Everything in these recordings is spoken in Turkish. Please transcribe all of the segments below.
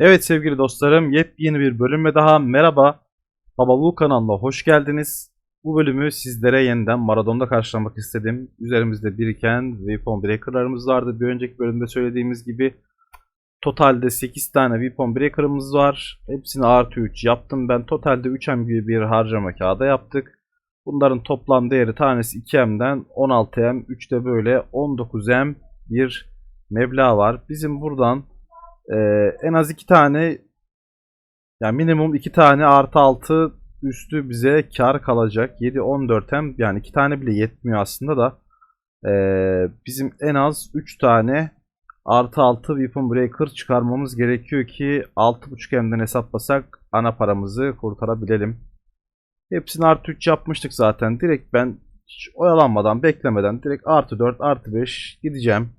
Evet sevgili dostlarım, yepyeni bir bölüme daha merhaba. Baba Bu kanalına hoş geldiniz. Bu bölümü sizlere yeniden Maradon'da karşılamak istedim. Üzerimizde biriken Weapon Breaker'larımız vardı. Bir önceki bölümde söylediğimiz gibi totalde 8 tane Weapon Breaker'ımız var. Hepsini artı 3 yaptım ben. Totalde 3M gibi bir harcama kağıda yaptık. Bunların toplam değeri tanesi 2M'den 16M, 3'te böyle 19M bir meblağ var. Bizim buradan ee, en az iki tane yani minimum iki tane artı altı üstü bize kar kalacak. 7 14 hem yani iki tane bile yetmiyor aslında da ee, bizim en az 3 tane artı altı weapon breaker çıkarmamız gerekiyor ki 6.5 hemden hesaplasak ana paramızı kurtarabilelim. Hepsini artı 3 yapmıştık zaten. Direkt ben hiç oyalanmadan beklemeden direkt artı 4 artı 5 gideceğim.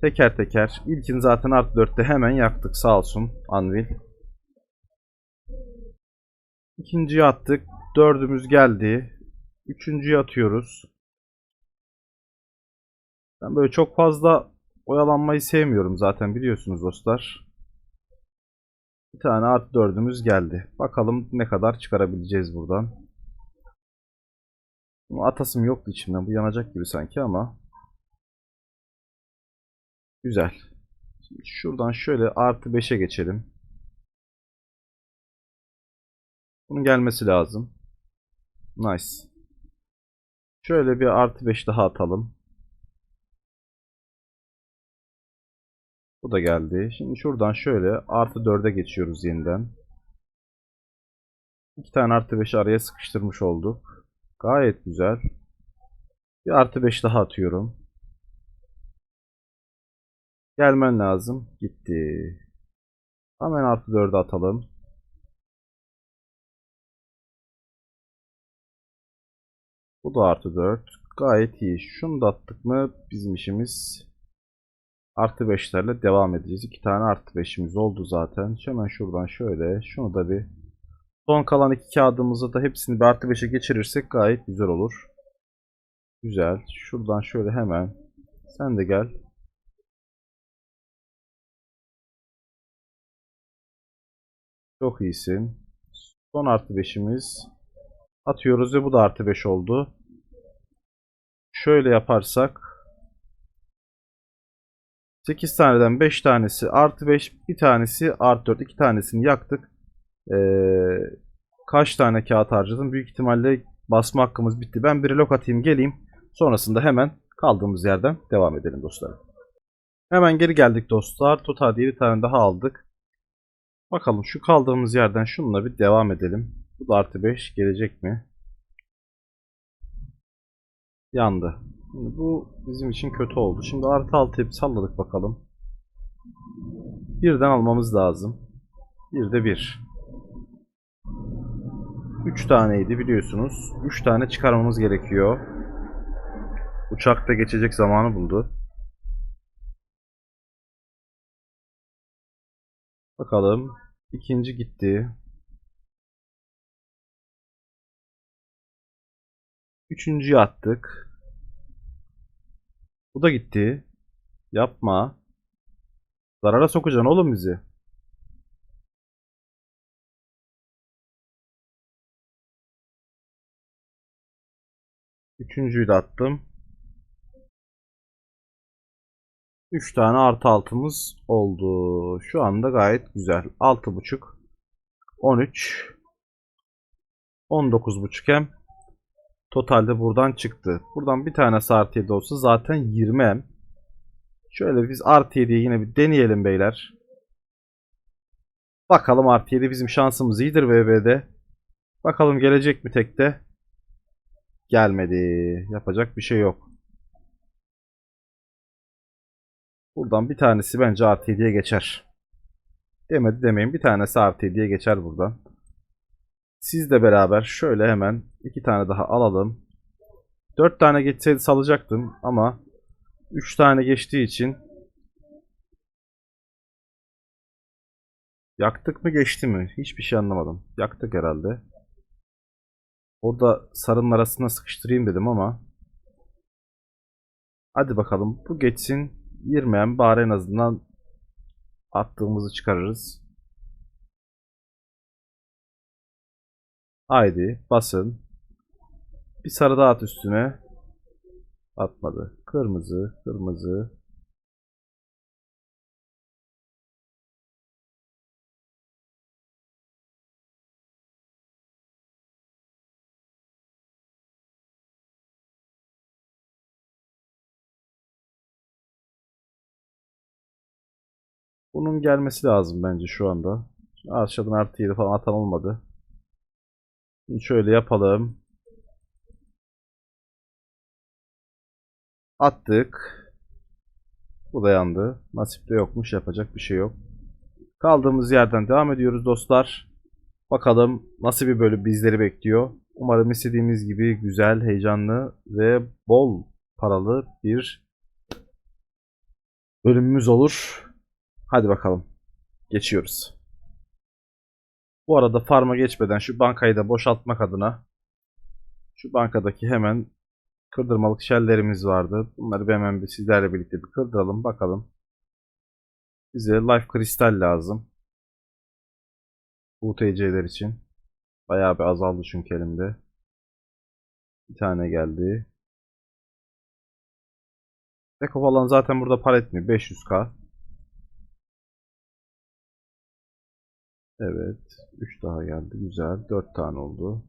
Teker teker. İlkini zaten artı 4'te hemen yaktık sağ olsun Anvil. İkinciyi attık. Dördümüz geldi. Üçüncüyü atıyoruz. Ben böyle çok fazla oyalanmayı sevmiyorum zaten biliyorsunuz dostlar. Bir tane artı dördümüz geldi. Bakalım ne kadar çıkarabileceğiz buradan. Bunu atasım yoktu içimden. Bu yanacak gibi sanki ama. Güzel. Şimdi şuradan şöyle artı 5'e geçelim. Bunun gelmesi lazım. Nice. Şöyle bir artı 5 daha atalım. Bu da geldi. Şimdi şuradan şöyle artı 4'e geçiyoruz yeniden. İki tane artı 5'i araya sıkıştırmış olduk. Gayet güzel. Bir artı 5 daha atıyorum. Gelmen lazım. Gitti. Hemen artı 4'e atalım. Bu da artı 4. Gayet iyi. Şunu da attık mı bizim işimiz artı 5'lerle devam edeceğiz. 2 tane artı 5'imiz oldu zaten. Hemen şuradan şöyle. Şunu da bir son kalan iki kağıdımızı da hepsini bir artı 5'e geçirirsek gayet güzel olur. Güzel. Şuradan şöyle hemen. Sen de gel. Çok iyisin. Son artı 5'imiz. Atıyoruz ve bu da artı 5 oldu. Şöyle yaparsak 8 taneden 5 tanesi artı 5, bir tanesi artı 4, 2 tanesini yaktık. Ee, kaç tane kağıt harcadım? Büyük ihtimalle basma hakkımız bitti. Ben bir lok atayım geleyim. Sonrasında hemen kaldığımız yerden devam edelim dostlarım. Hemen geri geldik dostlar. Total 7 tane daha aldık. Bakalım şu kaldığımız yerden şununla bir devam edelim. Bu da artı 5 gelecek mi? Yandı. Şimdi bu bizim için kötü oldu. Şimdi artı 6'yı salladık bakalım. Birden almamız lazım. Bir de bir. 3 taneydi biliyorsunuz. 3 tane çıkarmamız gerekiyor. Uçakta geçecek zamanı buldu. Bakalım. İkinci gitti. Üçüncüyü attık. Bu da gitti. Yapma. Zarara sokacaksın oğlum bizi. Üçüncüyü de attım. 3 tane artı altımız oldu. Şu anda gayet güzel. 6.5 13 19.5 hem totalde buradan çıktı. Buradan bir tane artı 7 olsa zaten 20 hem. Şöyle biz artı 7'yi yine bir deneyelim beyler. Bakalım artı 7 bizim şansımız iyidir VB'de. Bakalım gelecek mi tekte? Gelmedi. Yapacak bir şey yok. Buradan bir tanesi bence artı 7'ye geçer. Demedi demeyin. Bir tanesi artı 7'ye geçer buradan. Sizle beraber şöyle hemen iki tane daha alalım. 4 tane geçseydi salacaktım ama 3 tane geçtiği için yaktık mı geçti mi? Hiçbir şey anlamadım. Yaktık herhalde. Orada sarının arasına sıkıştırayım dedim ama hadi bakalım bu geçsin girmeyen bari en azından attığımızı çıkarırız. Haydi basın. Bir sarı daha üstüne. Atmadı. Kırmızı, kırmızı, Bunun gelmesi lazım bence şu anda. Aşağıdan artı 7 falan atan olmadı. Şimdi şöyle yapalım. Attık. Bu da yandı. Nasip de yokmuş. Yapacak bir şey yok. Kaldığımız yerden devam ediyoruz dostlar. Bakalım nasıl bir bölüm bizleri bekliyor. Umarım istediğimiz gibi güzel, heyecanlı ve bol paralı bir bölümümüz olur. Hadi bakalım. Geçiyoruz. Bu arada farma geçmeden şu bankayı da boşaltmak adına şu bankadaki hemen kırdırmalık shelllerimiz vardı. Bunları bir hemen bir sizlerle birlikte bir kırdıralım bakalım. Bize life kristal lazım. UTC'ler için. Bayağı bir azaldı çünkü elimde. Bir tane geldi. Backup alan zaten burada para etmiyor. 500k. Evet. 3 daha geldi. Güzel. 4 tane oldu.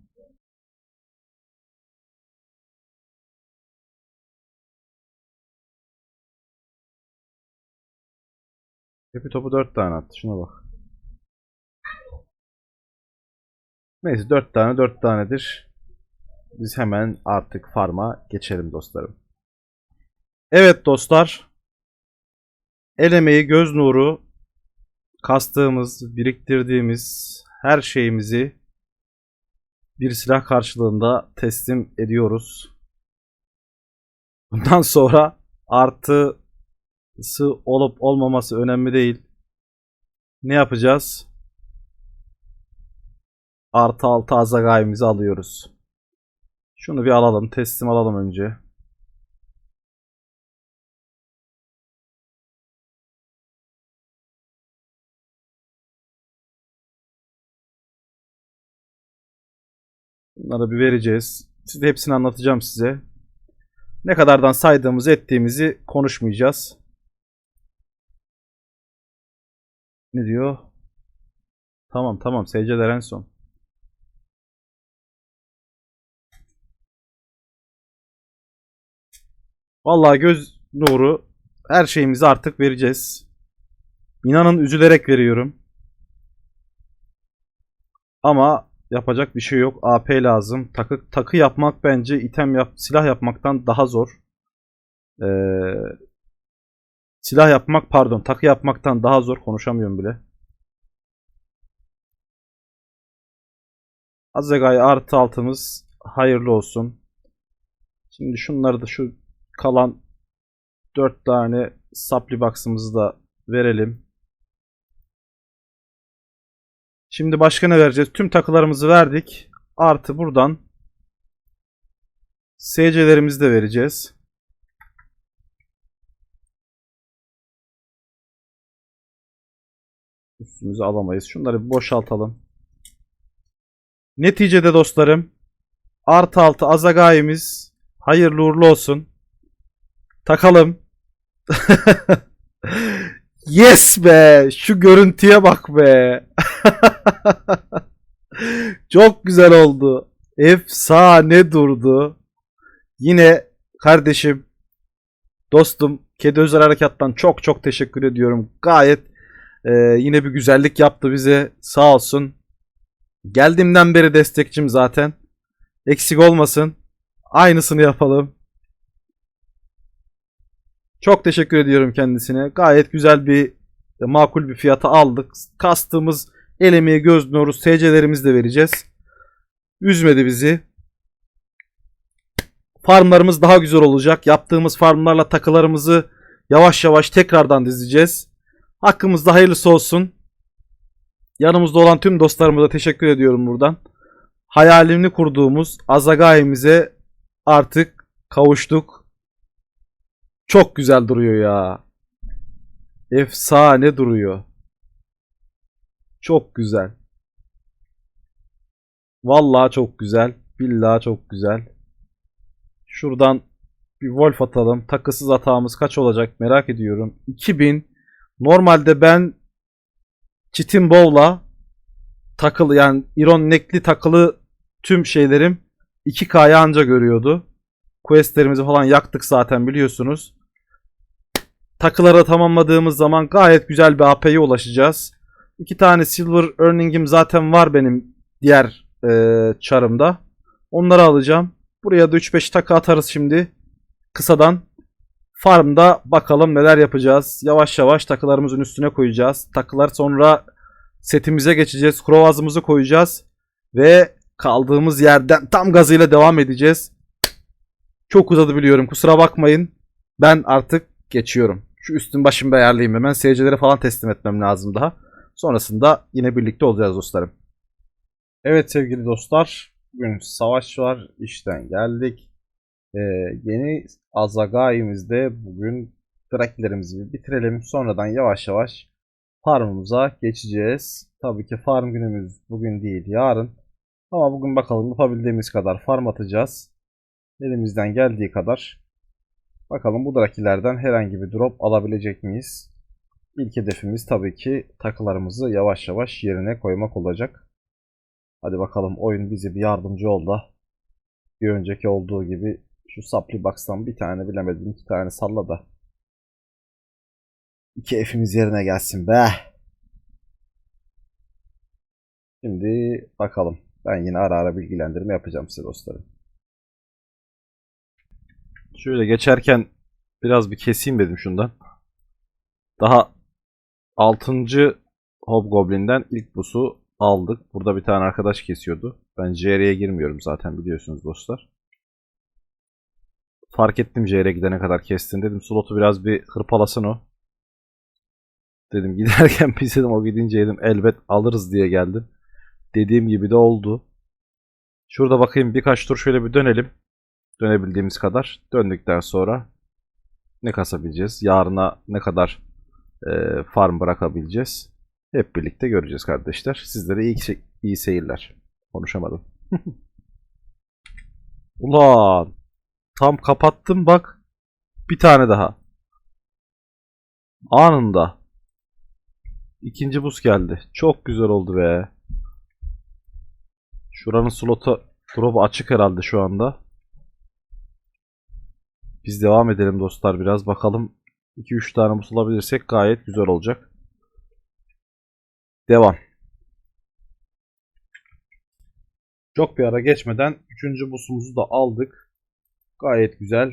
Hepi topu 4 tane attı. Şuna bak. Neyse 4 tane 4 tanedir. Biz hemen artık farma geçelim dostlarım. Evet dostlar. El emeği, göz nuru, kastığımız, biriktirdiğimiz her şeyimizi bir silah karşılığında teslim ediyoruz. Bundan sonra artısı olup olmaması önemli değil. Ne yapacağız? Artı altı azagayimizi alıyoruz. Şunu bir alalım. Teslim alalım önce. Bunları bir vereceğiz. Size hepsini anlatacağım size. Ne kadardan saydığımızı ettiğimizi konuşmayacağız. Ne diyor? Tamam tamam SC'ler en son. Vallahi göz nuru her şeyimizi artık vereceğiz. İnanın üzülerek veriyorum. Ama yapacak bir şey yok. AP lazım. Takı takı yapmak bence item yap silah yapmaktan daha zor. Ee, silah yapmak pardon takı yapmaktan daha zor konuşamıyorum bile. Azegay artı altımız hayırlı olsun. Şimdi şunları da şu kalan 4 tane supply box'ımızı da verelim. Şimdi başka ne vereceğiz? Tüm takılarımızı verdik. Artı buradan SC'lerimizi de vereceğiz. Üstümüzü alamayız. Şunları bir boşaltalım. Neticede dostlarım artı altı azagayimiz hayırlı uğurlu olsun. Takalım. yes be! Şu görüntüye bak be! Çok güzel oldu. Efsane durdu. Yine kardeşim, dostum, Kedi Özel Harekat'tan çok çok teşekkür ediyorum. Gayet e, yine bir güzellik yaptı bize. Sağ olsun. Geldiğimden beri destekçim zaten. Eksik olmasın. Aynısını yapalım. Çok teşekkür ediyorum kendisine. Gayet güzel bir e, makul bir fiyata aldık. Kastığımız el göz nuru SC'lerimizi de vereceğiz. Üzmedi bizi. Farmlarımız daha güzel olacak. Yaptığımız farmlarla takılarımızı yavaş yavaş tekrardan dizeceğiz. Hakkımızda hayırlısı olsun. Yanımızda olan tüm dostlarıma teşekkür ediyorum buradan. Hayalini kurduğumuz Azagai'mize artık kavuştuk. Çok güzel duruyor ya. Efsane duruyor. Çok güzel. Vallahi çok güzel. Billahi çok güzel. Şuradan bir Wolf atalım. Takısız atağımız kaç olacak merak ediyorum. 2000. Normalde ben Chitin Bow'la takılı yani Iron Neck'li takılı tüm şeylerim 2K'ya anca görüyordu. Questlerimizi falan yaktık zaten biliyorsunuz. Takıları tamamladığımız zaman gayet güzel bir AP'ye ulaşacağız. İki tane Silver Earning'im zaten var benim diğer eee çarımda. Onları alacağım. Buraya da 3-5 takı atarız şimdi. Kısadan. Farmda bakalım neler yapacağız. Yavaş yavaş takılarımızın üstüne koyacağız. Takılar sonra setimize geçeceğiz. Krovazımızı koyacağız. Ve kaldığımız yerden tam gazıyla devam edeceğiz. Çok uzadı biliyorum. Kusura bakmayın. Ben artık geçiyorum. Şu üstün başımı ayarlayayım hemen. Seyircilere falan teslim etmem lazım daha. Sonrasında yine birlikte olacağız dostlarım. Evet sevgili dostlar. Bugün savaş var. İşten geldik. Ee, yeni Azagai'mizde bugün Drakilerimizi bitirelim. Sonradan yavaş yavaş farmımıza geçeceğiz. Tabii ki farm günümüz bugün değil yarın. Ama bugün bakalım yapabildiğimiz kadar farm atacağız. Elimizden geldiği kadar. Bakalım bu Drakilerden herhangi bir drop alabilecek miyiz? İlk hedefimiz tabii ki takılarımızı yavaş yavaş yerine koymak olacak. Hadi bakalım oyun bize bir yardımcı ol bir önceki olduğu gibi şu supply box'tan bir tane bilemedim iki tane salla da iki F'imiz yerine gelsin be. Şimdi bakalım. Ben yine ara ara bilgilendirme yapacağım size dostlarım. Şöyle geçerken biraz bir keseyim dedim şundan. Daha 6. Hobgoblin'den ilk busu aldık. Burada bir tane arkadaş kesiyordu. Ben JR'ye girmiyorum zaten biliyorsunuz dostlar. Fark ettim JR'ye gidene kadar kestin dedim. Slotu biraz bir hırpalasın o. Dedim giderken biz dedim o gidince dedim elbet alırız diye geldim. Dediğim gibi de oldu. Şurada bakayım birkaç tur şöyle bir dönelim. Dönebildiğimiz kadar. Döndükten sonra ne kasabileceğiz? Yarına ne kadar e, farm bırakabileceğiz? Hep birlikte göreceğiz kardeşler. Sizlere iyi, se- iyi seyirler. Konuşamadım. Ulan tam kapattım bak. Bir tane daha. Anında. İkinci buz geldi. Çok güzel oldu be. Şuranın slotu drop'u açık herhalde şu anda. Biz devam edelim dostlar biraz bakalım. 2-3 tane buz alabilirsek gayet güzel olacak. Devam. Çok bir ara geçmeden 3. busumuzu da aldık. Gayet güzel.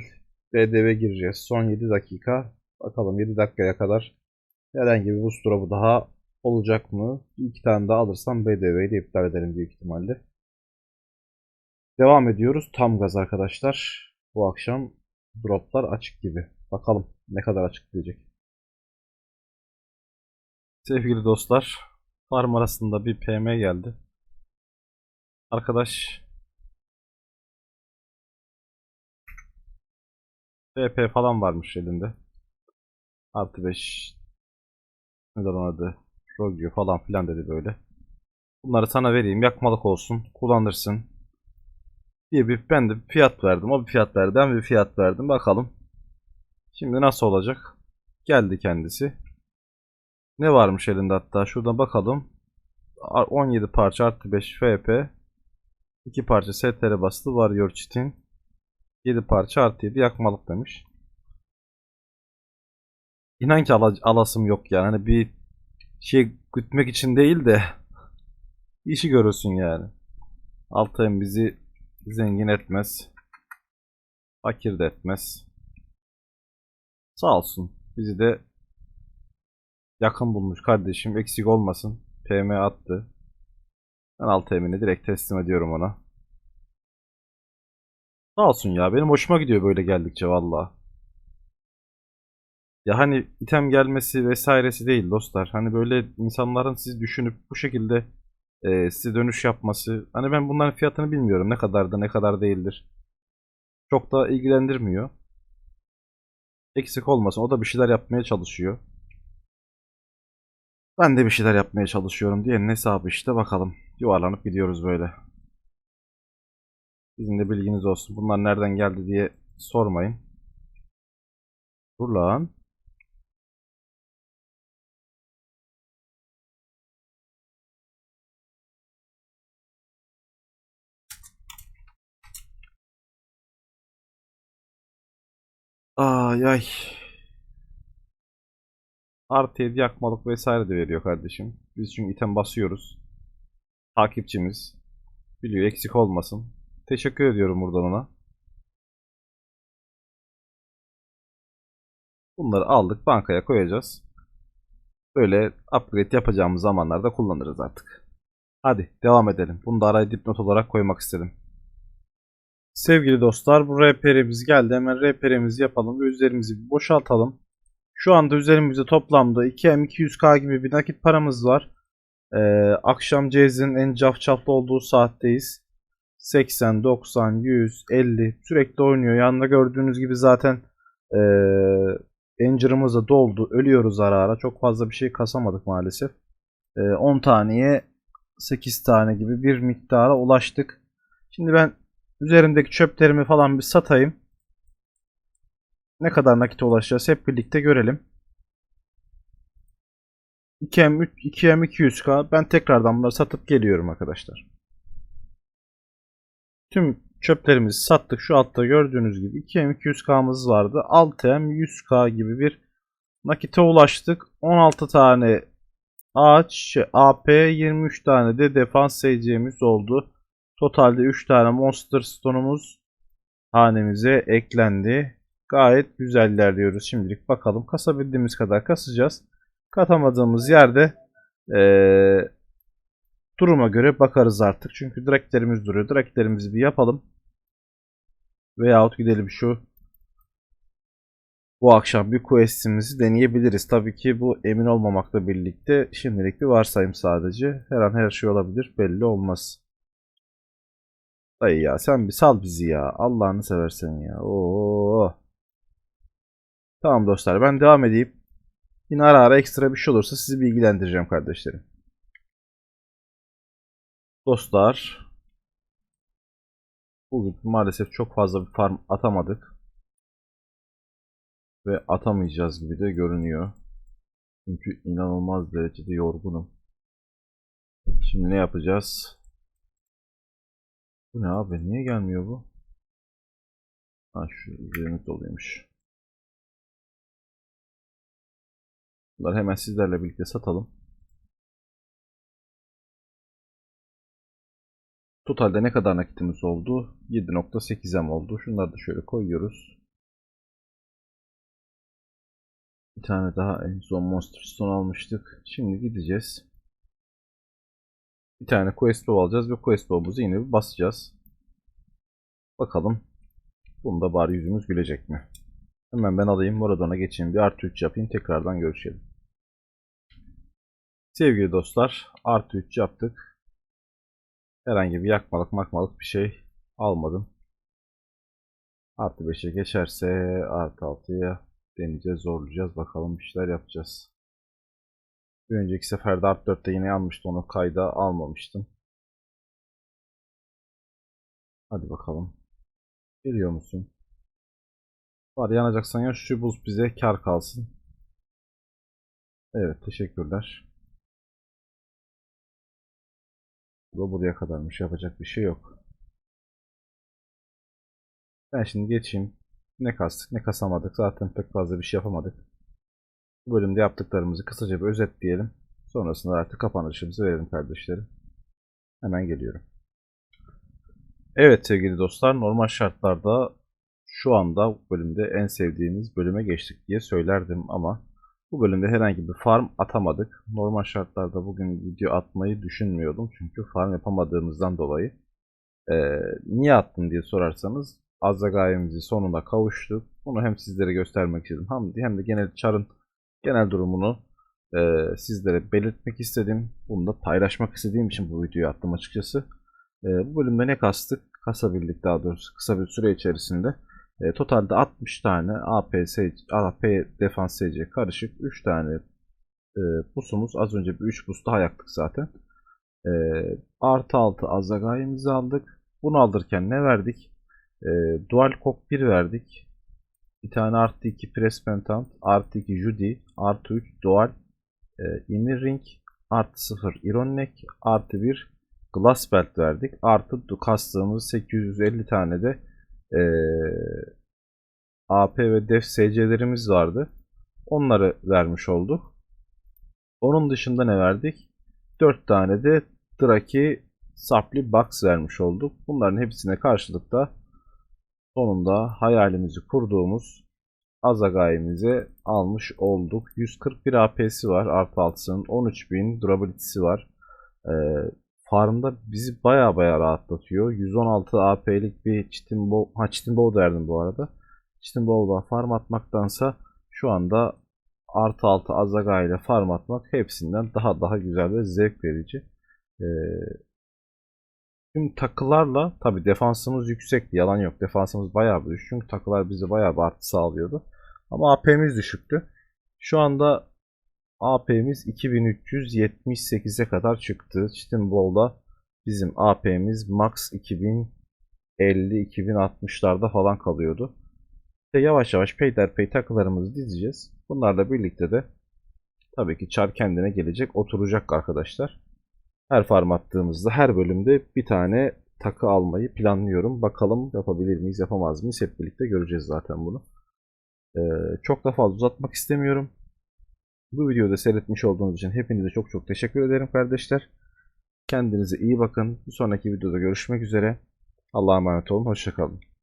BDV gireceğiz. Son 7 dakika. Bakalım 7 dakikaya kadar herhangi bir boost drop'u daha olacak mı? İki tane daha alırsam BDV'yi de iptal ederim büyük ihtimalle. Devam ediyoruz. Tam gaz arkadaşlar. Bu akşam droplar açık gibi. Bakalım ne kadar açık diyecek. Sevgili dostlar, farm arasında bir PM geldi. Arkadaş PP falan varmış elinde. Artı 5 Neden adı? Rogyo falan filan dedi böyle. Bunları sana vereyim yakmalık olsun kullanırsın diye bir ben de bir fiyat verdim. O bir fiyat verdi bir fiyat verdim. Bakalım. Şimdi nasıl olacak? Geldi kendisi. Ne varmış elinde hatta şuradan bakalım. 17 parça artı 5 FP 2 parça STR bastı Warrior Çitin 7 parça artı 7 yakmalık demiş. İnan ki ala- alasım yok yani. Hani bir şey gütmek için değil de işi görürsün yani. Altayım bizi zengin etmez. Fakir de etmez. Sağ olsun. Bizi de yakın bulmuş kardeşim. Eksik olmasın. PM attı. Ben alt emini direkt teslim ediyorum ona. Sağ olsun ya. Benim hoşuma gidiyor böyle geldikçe valla. Ya hani item gelmesi vesairesi değil dostlar. Hani böyle insanların sizi düşünüp bu şekilde e, size dönüş yapması. Hani ben bunların fiyatını bilmiyorum. Ne kadar da ne kadar değildir. Çok da ilgilendirmiyor. Eksik olmasın. O da bir şeyler yapmaya çalışıyor. Ben de bir şeyler yapmaya çalışıyorum diyenin hesabı işte bakalım. Yuvarlanıp gidiyoruz böyle. Sizin de bilginiz olsun. Bunlar nereden geldi diye sormayın. Dur lan. Ay ay. Artı 7 yakmalık vesaire de veriyor kardeşim. Biz çünkü item basıyoruz. Takipçimiz. Biliyor eksik olmasın. Teşekkür ediyorum buradan ona. Bunları aldık bankaya koyacağız. Böyle upgrade yapacağımız zamanlarda kullanırız artık. Hadi devam edelim. Bunu da araya dipnot olarak koymak istedim. Sevgili dostlar bu rehberimiz geldi. Hemen rehberimizi yapalım ve üzerimizi bir boşaltalım. Şu anda üzerimizde toplamda 2M200K gibi bir nakit paramız var. Ee, akşam Cez'in en cafcaflı olduğu saatteyiz. 80, 90, 100, 50 sürekli oynuyor. Yanında gördüğünüz gibi zaten ee, Anger'ımız da doldu. Ölüyoruz ara ara. Çok fazla bir şey kasamadık maalesef. Ee, 10 taneye 8 tane gibi bir miktara ulaştık. Şimdi ben üzerimdeki çöplerimi falan bir satayım. Ne kadar nakite ulaşacağız hep birlikte görelim. 2M, 2M 200K. Ben tekrardan bunları satıp geliyorum arkadaşlar. Tüm çöplerimizi sattık. Şu altta gördüğünüz gibi 2M 200K'mız vardı. 6M 100K gibi bir nakite ulaştık. 16 tane ağaç, AP, 23 tane de defans SC'miz oldu. Totalde 3 tane Monster Stone'umuz hanemize eklendi. Gayet güzel ilerliyoruz şimdilik. Bakalım kasabildiğimiz kadar kasacağız. Katamadığımız yerde ee, duruma göre bakarız artık. Çünkü direklerimiz duruyor. Direklerimizi bir yapalım. Veyahut gidelim şu bu akşam bir questimizi deneyebiliriz. Tabii ki bu emin olmamakla birlikte şimdilik bir varsayım sadece. Her an her şey olabilir. Belli olmaz. Dayı ya sen bir sal bizi ya. Allah'ını seversen ya. Oo. Tamam dostlar ben devam edeyim. Yine ara ara ekstra bir şey olursa sizi bilgilendireceğim kardeşlerim. Dostlar. Bugün maalesef çok fazla bir farm atamadık. Ve atamayacağız gibi de görünüyor. Çünkü inanılmaz derecede yorgunum. Şimdi ne yapacağız? Bu ne abi? Niye gelmiyor bu? Ha şu üzerimiz doluymuş. Bunları hemen sizlerle birlikte satalım. Totalde ne kadar nakitimiz oldu? 7.8M oldu. Şunları da şöyle koyuyoruz. Bir tane daha en son Monster Stone almıştık. Şimdi gideceğiz. Bir tane Quest Bow alacağız ve Quest Bow'umuzu yine bir basacağız. Bakalım. Bunda bari yüzümüz gülecek mi? Hemen ben alayım. Moradon'a geçeyim. Bir artı 3 yapayım. Tekrardan görüşelim. Sevgili dostlar. Artı 3 yaptık. Herhangi bir yakmalık makmalık bir şey almadım. Artı 5'e geçerse artı 6'ya deneyeceğiz, zorlayacağız. Bakalım bir şeyler yapacağız. Bir önceki seferde Art 4'te yine yanmıştı. Onu kayda almamıştım. Hadi bakalım. Geliyor musun? Var yanacaksan ya şu buz bize kar kalsın. Evet teşekkürler. Bu buraya kadarmış. Yapacak bir şey yok. Ben şimdi geçeyim. Ne kastık ne kasamadık. Zaten pek fazla bir şey yapamadık. Bölümde yaptıklarımızı kısaca bir özetleyelim. Sonrasında artık kapanışımızı verelim kardeşlerim. Hemen geliyorum. Evet sevgili dostlar normal şartlarda şu anda bu bölümde en sevdiğimiz bölüme geçtik diye söylerdim ama bu bölümde herhangi bir farm atamadık. Normal şartlarda bugün video atmayı düşünmüyordum çünkü farm yapamadığımızdan dolayı. Ee, niye attım diye sorarsanız Azagayemizi sonunda kavuştuk. Bunu hem sizlere göstermek istedim hem de genel çarın genel durumunu e, sizlere belirtmek istedim. Bunu da paylaşmak istediğim için bu videoyu attım açıkçası. E, bu bölümde ne kastık? Kasabildik daha doğrusu kısa bir süre içerisinde. E, totalde 60 tane AP, AP defans SC karışık 3 tane e, pusumuz. Az önce bir 3 bus daha yaktık zaten. E, artı 6 azagayemizi aldık. Bunu alırken ne verdik? Ee, Dual Cock 1 verdik. Bir tane artı 2 Press Pentant, artı 2 Judy, artı 3 Dual, e, Emir Ring, artı 0 Iron Neck, artı 1 Glass Belt verdik. Artı kastığımız 850 tane de e, AP ve Def SC'lerimiz vardı. Onları vermiş olduk. Onun dışında ne verdik? 4 tane de Draki Supply Box vermiş olduk. Bunların hepsine karşılık da sonunda hayalimizi kurduğumuz Azagai'mize almış olduk. 141 AP'si var artı altısının. 13.000 durability'si var. Ee, farmda bizi baya baya rahatlatıyor. 116 AP'lik bir Chitin Bow, ha Chitin Bow derdim bu arada. Chitin Bow'dan farm atmaktansa şu anda artı altı Azaga ile farm atmak hepsinden daha daha güzel ve zevk verici. Ee, tüm takılarla tabi defansımız yüksekti yalan yok defansımız bayağı bir düşük çünkü takılar bize bayağı bir artı sağlıyordu. Ama AP'miz düşüktü. Şu anda AP'miz 2378'e kadar çıktı. Chitin Bowl'da bizim AP'miz max 2050-2060'larda falan kalıyordu. İşte yavaş yavaş peyderpey takılarımızı dizeceğiz. Bunlarla birlikte de tabii ki çar kendine gelecek, oturacak arkadaşlar. Her farm attığımızda her bölümde bir tane takı almayı planlıyorum. Bakalım yapabilir miyiz, yapamaz mıyız? Hep birlikte göreceğiz zaten bunu. Ee, çok da fazla uzatmak istemiyorum. Bu videoda seyretmiş olduğunuz için hepinize çok çok teşekkür ederim kardeşler. Kendinize iyi bakın. Bir sonraki videoda görüşmek üzere. Allah'a emanet olun. Hoşçakalın.